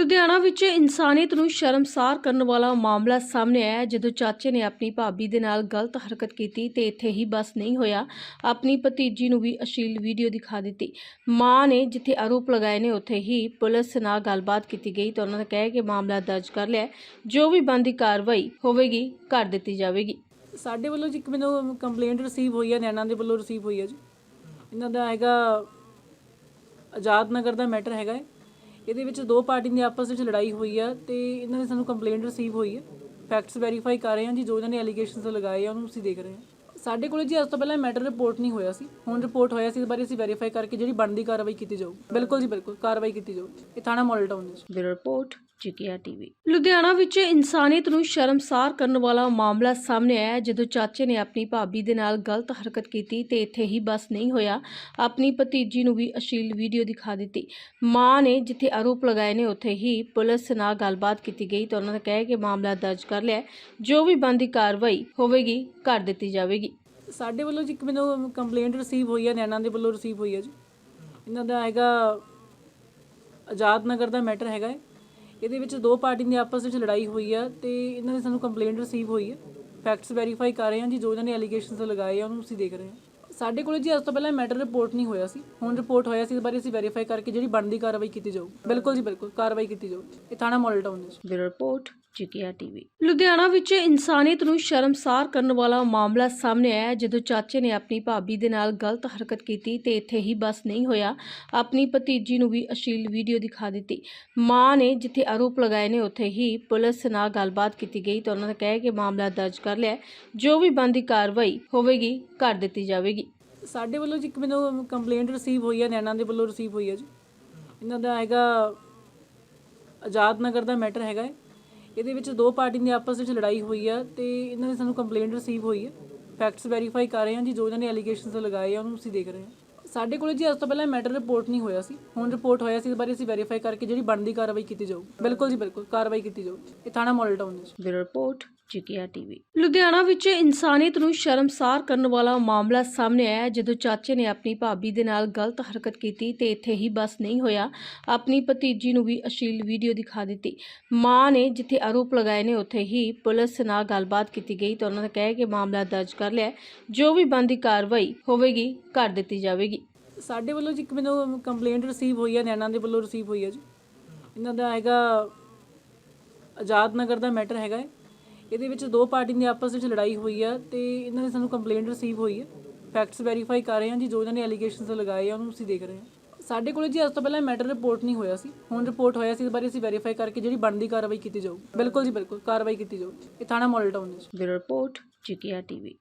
ਲੁਧਿਆਣਾ ਵਿੱਚ ਇਨਸਾਨੀਅਤ ਨੂੰ ਸ਼ਰਮਸਾਰ ਕਰਨ ਵਾਲਾ ਮਾਮਲਾ ਸਾਹਮਣੇ ਆਇਆ ਜਦੋਂ ਚਾਚੇ ਨੇ ਆਪਣੀ ਭਾਬੀ ਦੇ ਨਾਲ ਗਲਤ ਹਰਕਤ ਕੀਤੀ ਤੇ ਇੱਥੇ ਹੀ ਬਸ ਨਹੀਂ ਹੋਇਆ। ਆਪਣੀ ਭਤੀਜੀ ਨੂੰ ਵੀ ਅਸ਼ਲੀਲ ਵੀਡੀਓ ਦਿਖਾ ਦਿੱਤੀ। ਮਾਂ ਨੇ ਜਿੱਥੇ ਆਰੋਪ ਲਗਾਏ ਨੇ, ਉੱਥੇ ਹੀ ਪੁਲਿਸ ਨਾਲ ਗੱਲਬਾਤ ਕੀਤੀ ਗਈ ਤਾਂ ਉਹਨਾਂ ਨੇ ਕਿਹਾ ਕਿ ਮਾਮਲਾ ਦਰਜ ਕਰ ਲਿਆ ਜੋ ਵੀ ਬਣਦੀ ਕਾਰਵਾਈ ਹੋਵੇਗੀ ਕਰ ਦਿੱਤੀ ਜਾਵੇਗੀ। ਸਾਡੇ ਵੱਲੋਂ ਜੀ ਇੱਕ ਮੈਨੂੰ ਕੰਪਲੇਂਟ ਰਿਸੀਵ ਹੋਈ ਹੈ ਨੈਣਾ ਦੇ ਵੱਲੋਂ ਰਿਸੀਵ ਹੋਈ ਹੈ ਜੀ। ਇਹਨਾਂ ਦਾ ਹੈਗਾ ਆਜ਼ਾਦ ਨਗਰ ਦਾ ਮੈਟਰ ਹੈਗਾ ਹੈ। ਇਹਦੇ ਵਿੱਚ ਦੋ ਪਾਰਟੀ ਦੀ ਆਪਸ ਵਿੱਚ ਲੜਾਈ ਹੋਈ ਹੈ ਤੇ ਇਹਨਾਂ ਦੀ ਸਾਨੂੰ ਕੰਪਲੇਂਟ ਰਿਸੀਵ ਹੋਈ ਹੈ ਫੈਕਟਸ ਵੈਰੀਫਾਈ ਕਰ ਰਹੇ ਹਾਂ ਜੀ, ਜੋ ਇਹਨਾਂ ਨੇ ਐਲੀਗੇਸ਼ਨਸ ਲਗਾਏ ਆ, ਉਹਨੂੰ ਅਸੀਂ ਦੇਖ ਰਹੇ ਹਾਂ। ਸਾਡੇ ਕੋਲ ਜੀ, ਅੱਜ ਤੋਂ ਪਹਿਲਾਂ ਮੈਟਰ ਰਿਪੋਰਟ ਨਹੀਂ ਹੋਇਆ ਸੀ। ਹੁਣ ਰਿਪੋਰਟ ਹੋਇਆ ਸੀ ਇਸ ਬਾਰੇ ਅਸੀਂ ਵੈਰੀਫਾਈ ਕਰਕੇ ਜਿਹੜੀ ਬਣਦੀ ਕਾਰਵਾਈ ਕੀਤੀ ਜਾਊਗੀ। ਬਿਲਕੁਲ ਜੀ ਬਿਲਕੁਲ, ਕਾਰਵਾਈ ਕੀਤੀ ਜਾਊਗੀ। ਇਹ ਥਾਣਾ ਮਾਡਲ ਟਾਊਨ ਦੇ ਰਿਪੋਰਟ। ਚਿਕਿਆ ਟੀਵੀ। ਲੁਧਿਆਣਾ ਵਿੱਚ ਇਨਸਾਨੀਅਤ ਨੂੰ ਸ਼ਰਮਸਾਰ ਕਰਨ ਵਾਲਾ ਮਾਮਲਾ ਸਾਹਮਣੇ ਆਇਆ ਜਦੋਂ ਚਾਚੇ ਨੇ ਆਪਣੀ ਭਾਬੀ ਦੇ ਨਾਲ ਗਲਤ ਹਰਕਤ ਕੀਤੀ ਤੇ ਇੱਥੇ ਹੀ ਬਸ ਨਹੀਂ ਹੋਇਆ। ਆਪਣੀ ਭਤੀਜੀ ਨੂੰ ਵੀ ਅਸ਼ਲੀਲ ਵੀਡੀਓ ਦਿਖਾ ਦਿੱਤੀ। ਮਾਂ ਨੇ ਜਿੱਥੇ ਆਰੋਪ ਲਗਾਏ ਨੇ, ਉੱਥੇ ਹੀ ਪੁਲਿਸ ਨਾਲ ਗੱਲਬਾਤ ਕੀਤੀ ਗਈ ਤਾਂ ਉਹਨਾਂ ਨੇ ਕਿਹਾ ਕਿ ਮਾਮਲਾ ਦਰਜ ਕਰ ਲਿਆ ਜੋ ਵੀ ਬੰਦੀ ਕਾਰਵਾਈ ਹੋਵੇਗੀ ਕਰ ਦਿੱਤੀ ਜਾਵੇਗੀ। ਸਾਡੇ ਵੱਲੋਂ ਜੀ ਇੱਕ ਮੈਨੂੰ ਕੰਪਲੇਂਟ ਰਿਸੀਵ ਹੋਈ ਹੈ, ਨੈਣਾ ਦੇ ਵੱਲੋਂ ਰਿਸੀਵ ਹੋਈ ਹੈ ਜੀ। ਇਹਨਾਂ ਦਾ ਹੈਗਾ ਆਜ਼ਾਦ ਨਗਰ ਦਾ ਮੈਟਰ ਹੈਗਾ ਹੈ। ਇਹਦੇ ਵਿੱਚ ਦੋ ਪਾਰਟੀ ਦੀ ਆਪਸ ਵਿੱਚ ਲੜਾਈ ਹੋਈ ਹੈ ਤੇ ਇਹਨਾਂ ਨੇ ਸਾਨੂੰ ਕੰਪਲੇਂਟ ਰਿਸੀਵ ਹੋਈ ਹੈ ਫੈਕਟਸ ਵੈਰੀਫਾਈ ਕਰ ਰਹੇ ਹਾਂ ਜੀ, ਜੋ ਇਹਨਾਂ ਨੇ ਐਲੀਗੇਸ਼ਨਸ ਲਗਾਏ ਆ, ਉਹਨੂੰ ਅਸੀਂ ਦੇਖ ਰਹੇ ਹਾਂ। ਸਾਡੇ ਕੋਲ ਜੀ ਅੱਜ ਤੋਂ ਪਹਿਲਾਂ ਮੈਟਰ ਰਿਪੋਰਟ ਨਹੀਂ ਹੋਇਆ ਸੀ। ਹੁਣ ਰਿਪੋਰਟ ਹੋਇਆ ਸੀ, ਇਸ ਬਾਰੇ ਅਸੀਂ ਵੈਰੀਫਾਈ ਕਰਕੇ ਜਿਹੜੀ ਬਣਦੀ ਕਾਰਵਾਈ ਕੀਤੀ ਜਾਊ। ਬਿਲਕੁਲ ਜੀ ਬਿਲਕੁਲ, ਕਾਰਵਾਈ ਕੀਤੀ ਜਾਊਗੀ ਇਹ ਥਾਣਾ ਮਾਡਲ ਟਾਊਨ ਦੇ ਵਿੱਚ। Bureau report. ਚਿਕਿਆ ਟੀਵੀ। ਲੁਧਿਆਣਾ ਵਿੱਚ ਇਨਸਾਨੀਅਤ ਨੂੰ ਸ਼ਰਮਸਾਰ ਕਰਨ ਵਾਲਾ ਮਾਮਲਾ ਸਾਹਮਣੇ ਆਇਆ ਜਦੋਂ ਚਾਚੇ ਨੇ ਆਪਣੀ ਭਾਬੀ ਦੇ ਨਾਲ ਗਲਤ ਹਰਕਤ ਕੀਤੀ ਤੇ ਇੱਥੇ ਹੀ ਬਸ ਨਹੀਂ ਹੋਇਆ। ਆਪਣੀ ਭਤੀਜੀ ਨੂੰ ਵੀ ਅਸ਼ਲੀਲ ਵੀਡੀਓ ਦਿਖਾ ਦਿੱਤੀ। ਮਾਂ ਨੇ ਜਿੱਥੇ ਆਰੋਪ ਲਗਾਏ ਨੇ, ਉੱਥੇ ਹੀ ਪੁਲਿਸ ਨਾਲ ਗੱਲਬਾਤ ਕੀਤੀ ਗਈ ਤਾਂ ਉਹਨਾਂ ਨੇ ਕਿਹਾ ਕਿ ਮਾਮਲਾ ਦਰਜ ਕਰ ਲਿਆ ਜੋ ਵੀ ਬੰਦੀ ਕਾਰਵਾਈ ਹੋਵੇਗੀ, ਕਰ ਦਿੱਤੀ ਜਾਵੇਗੀ। ਸਾਡੇ ਵੱਲੋਂ ਜੀ ਇੱਕ ਮੈਨੂੰ ਕੰਪਲੇਂਟ ਰਿਸੀਵ ਹੋਈ ਹੈ ਨੈਣਾ ਦੇ ਵੱਲੋਂ ਰਿਸੀਵ ਹੋਈ ਹੈ ਜੀ। ਇਹਨਾਂ ਦਾ ਹੈਗਾ ਆਜ਼ਾਦ ਨਗਰ ਦਾ ਮੈਟਰ ਹੈਗਾ ਹੈ। ਇਹਦੇ ਵਿੱਚ ਦੋ ਪਾਰਟੀ ਦੀ ਆਪਸ ਵਿੱਚ ਲੜਾਈ ਹੋਈ ਹੈ ਤੇ ਇਹਨਾਂ ਦੀ ਸਾਨੂੰ ਕੰਪਲੇਂਟ ਰਿਸੀਵ ਹੋਈ ਹੈ ਫੈਕਟਸ ਵੈਰੀਫਾਈ ਕਰ ਰਹੇ ਹਾਂ ਜੀ, ਜੋ ਇਹਨਾਂ ਨੇ ਐਲੀਗੇਸ਼ਨਸ ਲਗਾਏ ਆ, ਉਹਨੂੰ ਅਸੀਂ ਦੇਖ ਰਹੇ ਹਾਂ। ਸਾਡੇ ਕੋਲ ਜੀ ਅੱਜ ਤੋਂ ਪਹਿਲਾਂ ਮੈਟਰ ਰਿਪੋਰਟ ਨਹੀਂ ਹੋਇਆ ਸੀ। ਹੁਣ ਰਿਪੋਰਟ ਹੋਇਆ ਸੀ, ਇਸ ਬਾਰੇ ਅਸੀਂ ਵੈਰੀਫਾਈ ਕਰਕੇ ਜਿਹੜੀ ਬਣਦੀ ਕਾਰਵਾਈ ਕੀਤੀ ਜਾਊ ਬਿਲਕੁਲ ਜੀ ਬਿਲਕੁਲ, ਕਾਰਵਾਈ ਕੀਤੀ ਜਾਊਗੀ। ਇਹ ਥਾਣਾ ਮਾਡਲ ਟਾਊਨ ਦੇ ਵਿੱਚ। ਰਿਪੋਰਟ ਚਿਕਿਆ ਟੀਵੀ। ਲੁਧਿਆਣਾ ਵਿੱਚ ਇਨਸਾਨੀਅਤ ਨੂੰ ਸ਼ਰਮਸਾਰ ਕਰਨ ਵਾਲਾ ਮਾਮਲਾ ਸਾਹਮਣੇ ਆਇਆ ਜਦੋਂ ਚਾਚੇ ਨੇ ਆਪਣੀ ਭਾਬੀ ਦੇ ਨਾਲ ਗਲਤ ਹਰਕਤ ਕੀਤੀ ਤੇ ਇੱਥੇ ਹੀ ਬਸ ਨਹੀਂ ਹੋਇਆ, ਆਪਣੀ ਭਤੀਜੀ ਨੂੰ ਵੀ ਅਸ਼ਲੀਲ ਵੀਡੀਓ ਦਿਖਾ ਦਿੱਤੀ। ਮਾਂ ਨੇ ਜਿੱਥੇ ਆਰੋਪ ਲਗਾਏ ਨੇ, ਉੱਥੇ ਹੀ ਪੁਲਿਸ ਨਾਲ ਗੱਲਬਾਤ ਕੀਤੀ ਗਈ ਤਾਂ ਉਹਨਾਂ ਨੇ ਕਿਹਾ ਕਿ ਮਾਮਲਾ ਦਰਜ ਕਰ ਲਿਆ ਜੋ ਵੀ ਬੰਦੀ ਕਾਰਵਾਈ ਹੋਵੇਗੀ ਕਰ ਦਿੱਤੀ ਜਾਵੇਗੀ। ਸਾਡੇ ਵੱਲੋਂ ਜੀ ਇੱਕ ਮੈਨੂੰ ਕੰਪਲੇਂਟ ਰਿਸੀਵ ਹੋਈ ਹੈ ਨੈਣਾ ਦੇ ਵੱਲੋਂ ਰਿਸੀਵ ਹੋਈ ਹੈ ਜੀ। ਇਹਨਾਂ ਦਾ ਹੈਗਾ ਆਜ਼ਾਦ ਨਗਰ ਦਾ ਮੈਟਰ ਹੈਗਾ ਹੈ। ਇਹਦੇ ਵਿੱਚ ਦੋ ਪਾਰਟੀ ਦੀ ਆਪਸ ਵਿੱਚ ਲੜਾਈ ਹੋਈ ਹੈ ਤੇ ਇਹਨਾਂ ਨੇ ਸਾਨੂੰ ਕੰਪਲੇਂਟ ਰਿਸੀਵ ਹੋਈ ਹੈ ਫੈਕਟਸ ਵੈਰੀਫਾਈ ਕਰ ਰਹੇ ਹਾਂ ਜੀ, ਜੋ ਇਹਨਾਂ ਨੇ ਐਲੀਗੇਸ਼ਨਸ ਲਗਾਏ ਆ, ਉਹਨੂੰ ਅਸੀਂ ਦੇਖ ਰਹੇ ਹਾਂ। ਸਾਡੇ ਕੋਲ ਜੀ ਅੱਜ ਤੋਂ ਪਹਿਲਾਂ ਮੈਟਰ ਰਿਪੋਰਟ ਨਹੀਂ ਹੋਇਆ ਸੀ। ਹੁਣ ਰਿਪੋਰਟ ਹੋਇਆ ਸੀ, ਇਸ ਬਾਰੇ ਅਸੀਂ ਵੈਰੀਫਾਈ ਕਰਕੇ ਜਿਹੜੀ ਬਣਦੀ ਕਾਰਵਾਈ ਕੀਤੀ ਜਾਊਗੀ। ਬਿਲਕੁਲ ਜੀ ਬਿਲਕੁਲ, ਕਾਰਵਾਈ ਕੀਤੀ ਜਾਊਗੀ। ਇਹ ਥਾਣਾ ਮਾਡਲ ਟਾਊਨ ਦੇ ਵਿੱਚ। ਬਿਊਰੋ ਰਿਪੋਰਟ ਚਿਕਿਆ ਟੀਵੀ।